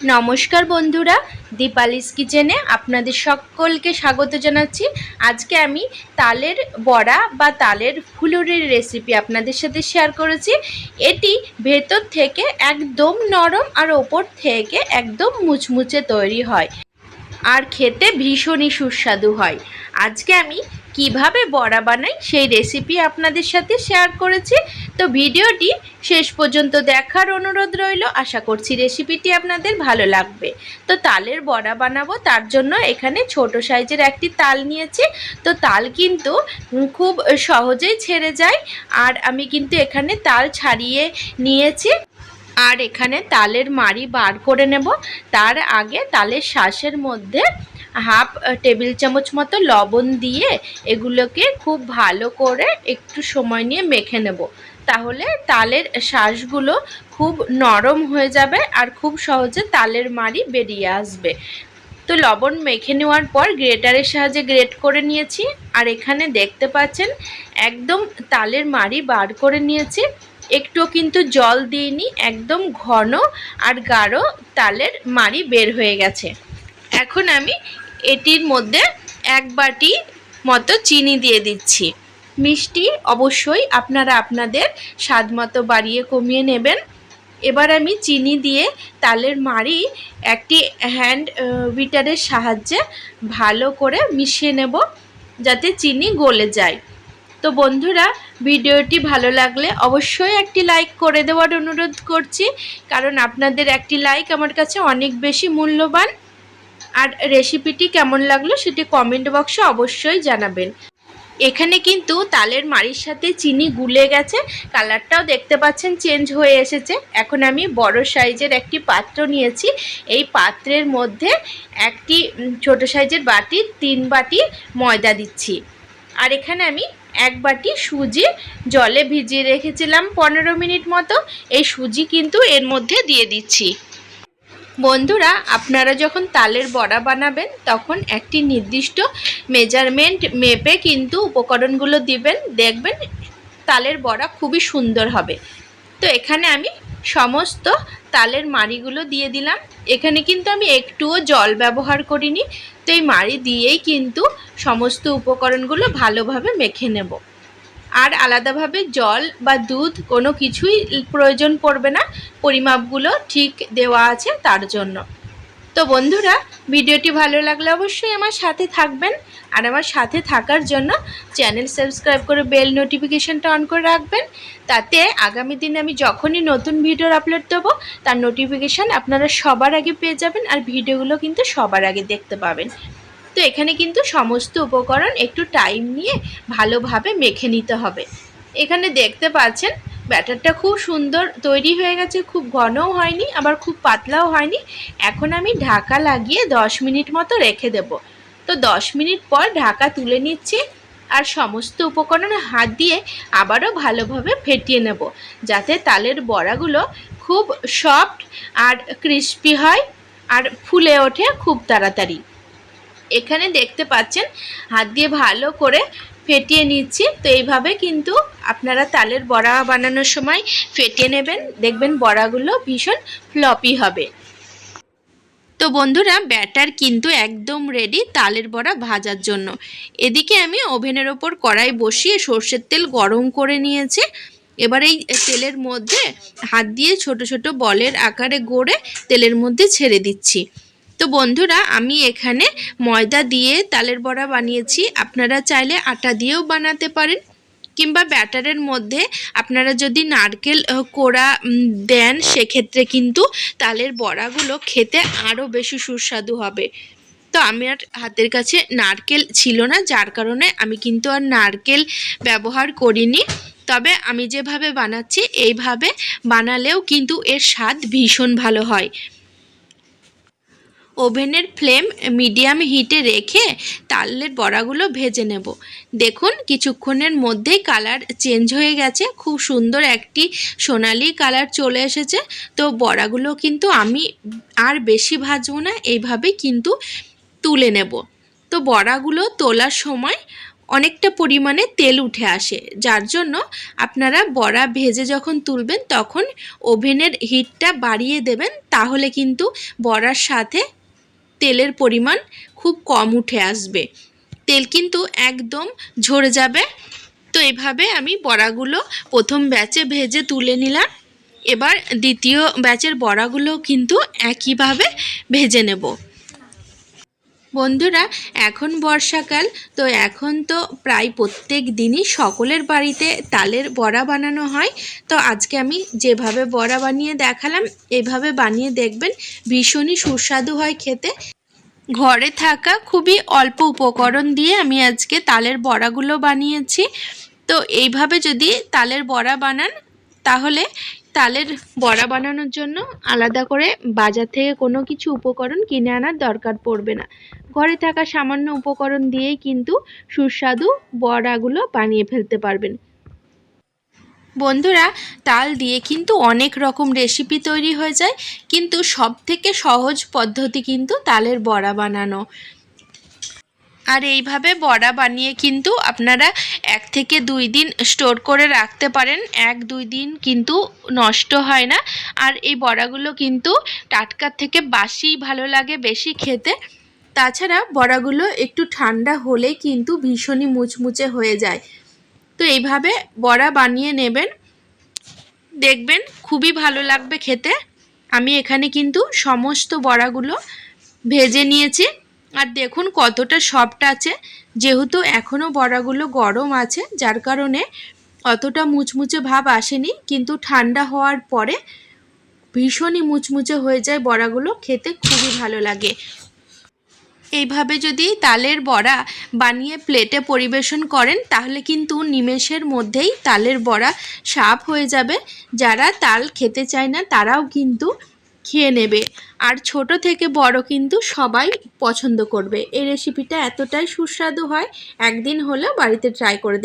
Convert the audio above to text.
নমস্কার বন্ধুরা, দীপালিস কিচেনে আপনাদের সকলকে স্বাগত জানাচ্ছি। আজকে আমি তালের বড়া বা তালের ফুলুরির রেসিপি আপনাদের সাথে শেয়ার করেছি। এটি ভেতর থেকে একদম নরম আর ওপর থেকে একদম মুচমুচে তৈরি হয়। আর খেতে ভীষণই সুস্বাদু হয়। আজকে আমি কীভাবে বড়া বানাই সেই রেসিপি আপনাদের সাথে শেয়ার করেছি। তো ভিডিওটি শেষ পর্যন্ত দেখার অনুরোধ রইল। আশা করছি রেসিপিটি আপনাদের ভালো লাগবে। তো তালের বড়া বানাবো, তার জন্য এখানে ছোট সাইজের একটি তাল নিয়েছি। তো তাল কিন্তু খুব সহজেই ছেড়ে যায়। আর আমি কিন্তু এখানে তাল ছাড়িয়ে নিয়েছি। আর এখানে তালের মাড়ি বার করে নেব। তার আগে তালের শ্বাসের মধ্যে হাফ টেবিল চামচ মতো লবণ দিয়ে এগুলোকে খুব ভালো করে একটু সময় নিয়ে মেখে নেব। তাহলে তালের শ্বাসগুলো খুব নরম হয়ে যাবে আর খুব সহজে তালের মাড়ি বেরিয়ে আসবে। তো লবণ মেখে নেওয়ার পর গ্রেটারের সাহায্যে গ্রেট করে নিয়েছি। আর এখানে দেখতে পাচ্ছেন, একদম তালের মাড়ি বার করে নিয়েছি। একটুও কিন্তু জল দিইনি, একদম ঘন আর গাঢ় তালের মাড়ি বের হয়ে গেছে। এখন আমি এটির মধ্যে এক বাটি মতো চিনি দিয়ে দিচ্ছি। মিষ্টি অবশ্যই আপনারা আপনাদের স্বাদ মতো বাড়িয়ে কমিয়ে নেবেন। এবার আমি চিনি দিয়ে তালের মাড়ি একটি হ্যান্ড বিটারের সাহায্যে ভালো করে মিশিয়ে নেব যাতে চিনি গলে যায়। তো বন্ধুরা, ভিডিওটি ভালো লাগলে অবশ্যই একটি লাইক করে দেওয়ার অনুরোধ করছি, কারণ আপনাদের একটি লাইক আমার কাছে অনেক বেশি মূল্যবান। আর রেসিপিটি কেমন লাগল সেটি কমেন্ট বক্সে অবশ্যই জানাবেন। এখানে কিন্তু তালের মাড়ির সাথে চিনি গুলে গেছে কালারটাও দেখতে পাচ্ছেন চেঞ্জ হয়ে এসেছে। এখন আমি বড় সাইজের একটি পাত্র নিয়েছি। এই পাত্রের মধ্যে একটি ছোট সাইজের বাটি, তিন বাটি ময়দা দিচ্ছি। আর এখানে আমি এক বাটি সুজি জলে ভিজিয়ে রেখেছিলাম পনেরো মিনিট মতো। এই সুজি কিন্তু এর মধ্যে দিয়ে দিচ্ছি। বন্ধুরা, আপনারা যখন তালের বড়া বানাবেন, তখন একটি নির্দিষ্ট মেজারমেন্ট মেপে কিন্তু উপকরণগুলো দিবেন। দেখবেন তালের বড়া খুবই সুন্দর হবে। তো এখানে আমি সমস্ত তালের মাড়িগুলো দিয়ে দিলাম। এখানে কিন্তু আমি একটুও জল ব্যবহার করিনি। তো এই মাড়ি দিয়েই কিন্তু সমস্ত উপকরণগুলো ভালোভাবে মেখে নেব। আর আলাদাভাবে জল বা দুধ কোনো কিছুই প্রয়োজন পড়বে না। পরিমাপগুলো ঠিক দেওয়া আছে তার জন্য। তো বন্ধুরা, ভিডিওটি ভালো লাগলে অবশ্যই আমার সাথে থাকবেন। আর আমার সাথে থাকার জন্য চ্যানেল সাবস্ক্রাইব করে বেল নোটিফিকেশনটা অন করে রাখবেন। তাতে আগামী দিনে আমি যখনই নতুন ভিডিওর আপলোড দেবো, তার নোটিফিকেশান আপনারা সবার আগে পেয়ে যাবেন আর ভিডিওগুলো কিন্তু সবার আগে দেখতে পাবেন। তো এখানে কিন্তু সমস্ত উপকরণ একটু টাইম নিয়ে ভালোভাবে মেখে নিতে হবে। এখানে দেখতে পাচ্ছেন, ব্যাটারটা খুব সুন্দর তৈরি হয়ে গেছে, খুব ঘনও হয়নি, আবার খুব পাতলাও হয়নি। এখন আমি ঢাকা লাগিয়ে দশ মিনিট মতো রেখে দেব। তো দশ মিনিট পর ঢাকা তুলে নিচ্ছি আর সমস্ত উপকরণ হাত দিয়ে আবারও ভালোভাবে ফেটিয়ে নেব, যাতে তালের বড়াগুলো খুব সফট আর ক্রিস্পি হয় আর ফুলে ওঠে খুব তাড়াতাড়ি। এখানে দেখতে পাচ্ছেন, হাত দিয়ে ভালো করে ফেটিয়ে নিচ্ছি। তো এইভাবে কিন্তু আপনারা তালের বড়া বানানোর সময় ফেটিয়ে নেবেন। দেখবেন বড়াগুলো ভীষণ ফ্লপি হবে। তো বন্ধুরা, ব্যাটার কিন্তু একদম রেডি তালের বড়া ভাজার জন্য। এদিকে আমি ওভেনের ওপর কড়াই বসিয়ে সর্ষের তেল গরম করে নিয়েছি। এবার এই তেলের মধ্যে হাত দিয়ে ছোট ছোট বলের আকারে গড়ে তেলের মধ্যে ছেড়ে দিচ্ছি। তো বন্ধুরা, আমি এখানে ময়দা দিয়ে তালের বড়া বানিয়েছি। আপনারা চাইলে আটা দিয়েও বানাতে পারেন কিংবা ব্যাটারের মধ্যে আপনারা যদি নারকেল কোড়া দেন, সেক্ষেত্রে কিন্তু তালের বড়াগুলো খেতে আরও বেশি সুস্বাদু হবে। তো আমার হাতের কাছে নারকেল ছিল না, যার কারণে আমি কিন্তু আর নারকেল ব্যবহার করিনি। তবে আমি যেভাবে বানাচ্ছি, এইভাবে বানালেও কিন্তু এর স্বাদ ভীষণ ভালো হয়। ওভেনের ফ্লেম মিডিয়াম হিটে রেখে তালের বড়াগুলো ভেজে নেব। দেখুন, কিছুক্ষণের মধ্যেই কালার চেঞ্জ হয়ে গেছে। খুব সুন্দর একটি সোনালি কালার চলে এসেছে। তো বড়াগুলো কিন্তু আমি আর বেশি ভাজবো না, এইভাবে কিন্তু তুলে নেব। তো বড়াগুলো তোলার সময় অনেকটা পরিমাণে তেল উঠে আসে। যার জন্য আপনারা বড়া ভেজে যখন তুলবেন, তখন ওভেনের হিটটা বাড়িয়ে দেবেন। তাহলে কিন্তু বড়ার সাথে তেলের পরিমাণ খুব কম উঠে আসবে। তেল কিন্তু একদম ঝরে যাবে। তো এভাবে আমি বড়াগুলো প্রথম ব্যাচে ভেজে তুলে নিলাম। এবার দ্বিতীয় ব্যাচের বড়াগুলো কিন্তু একইভাবে ভেজে নেব। বন্ধুরা, এখন বর্ষাকাল, তো এখন তো প্রায় প্রত্যেক দিনই সকলের বাড়িতে তালের বড়া বানানো হয়। তো আজকে আমি যেভাবে বড়া বানিয়ে দেখালাম, এভাবে বানিয়ে দেখবেন ভীষণই সুস্বাদু হয় খেতে। ঘরে থাকা খুবই অল্প উপকরণ দিয়ে আমি আজকে তালের বড়াগুলো বানিয়েছি। তো এইভাবে যদি তালের বড়া বানান, তাহলে তালের বড়া বানানোর জন্য আলাদা করে বাজার থেকে কোনো কিছু উপকরণ কিনে আনার দরকার পড়বে না। ঘরে থাকা সামান্য উপকরণ দিয়েই কিন্তু সুস্বাদু বড়াগুলো বানিয়ে ফেলতে পারবেন। বন্ধুরা, তাল দিয়ে কিন্তু অনেক রকম রেসিপি তৈরি হয়ে যায়, কিন্তু সব থেকে সহজ পদ্ধতি কিন্তু তালের বড়া বানানো। আর এইভাবে বড়া বানিয়ে কিন্তু আপনারা এক থেকে দুই দিন স্টোর করে রাখতে পারেন। এক, দুই দিন কিন্তু নষ্ট হয় না। আর এই বড়াগুলো কিন্তু টাটকার থেকে বাসি ভালো লাগে বেশি খেতে। তাছাড়া বড়াগুলো একটু ঠান্ডা হলেই কিন্তু ভীষণই মুচমুচে হয়ে যায়। তো এইভাবে বড়া বানিয়ে নেবেন। দেখবেন খুবই ভালো লাগবে খেতে। আমি এখানে কিন্তু সমস্ত বড়াগুলো ভেজে নিয়েছি। আর দেখুন কতটা সফট আছে। যেহেতু এখনও বড়াগুলো গরম আছে, যার কারণে অতটা মুচমুচে ভাব আসেনি, কিন্তু ঠান্ডা হওয়ার পরে ভীষণই মুচমুচে হয়ে যায় বড়াগুলো, খেতে খুবই ভালো লাগে। এইভাবে যদি তালের বড়া বানিয়ে প্লেটে পরিবেশন করেন, তাহলে কিন্তু নিমেষের মধ্যেই তালের বড়া সাফ হয়ে যাবে। যারা তাল খেতে চায় না, তারাও কিন্তু খেয়ে নেবে। আর ছোট থেকে বড় কিন্তু সবাই পছন্দ করবে। এই রেসিপিটা এতটাই সুস্বাদু হয়, একদিন হলেও বাড়িতে ট্রাই করে